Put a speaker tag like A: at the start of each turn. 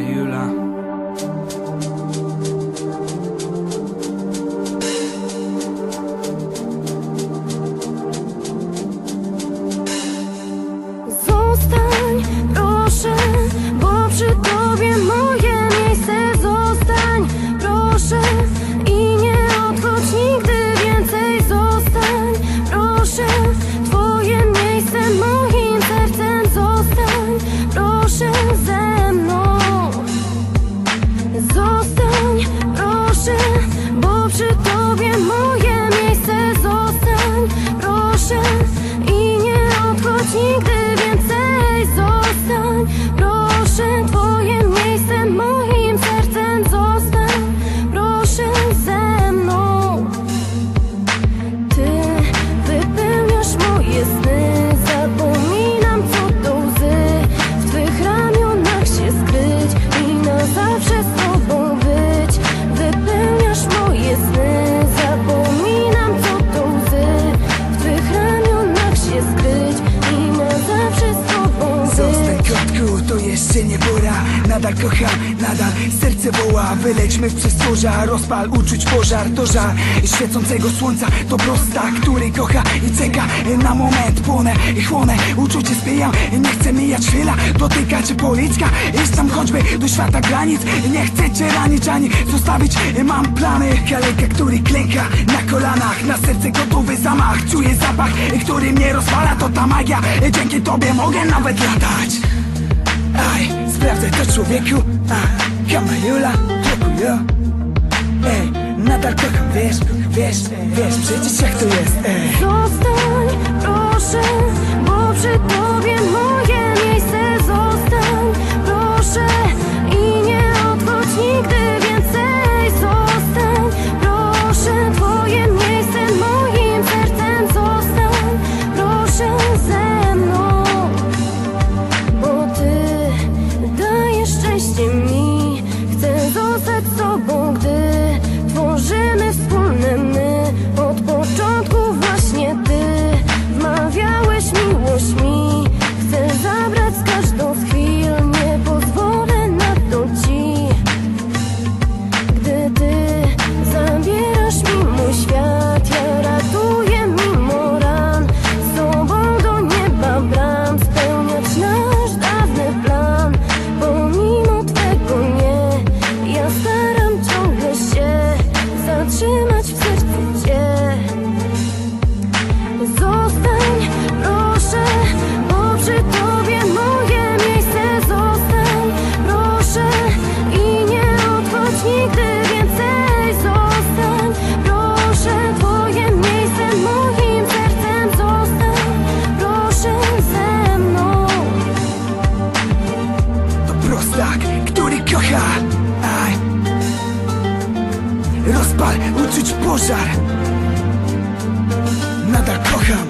A: you là Szczęście nie bora, nadal kocha, nadal serce woła. Wylećmy w przestworza, rozpal uczuć pożar. To żar świecącego słońca, to prosta, który kocha i czeka. Na moment płonę i chłonę, uczucie spijam Nie chcę mijać chwila, dotykać policzka. Iść tam choćby do świata granic. Nie chcę cię ranić ani zostawić. Mam plany, kaleka, który klęka na kolanach. Na serce gotowy zamach, czuję zapach, który mnie rozpala To ta magia, dzięki tobie mogę nawet latać. Aj, sprawdzę to człowieku A, Kamajula, dziękuję. Ej, nadal kocham, wiesz, wiesz, wiesz Przecież jak to jest, ej.
B: Zostań, proszę, bo przy tobie
A: Rozpal, uczuć pożar. Nadal kocham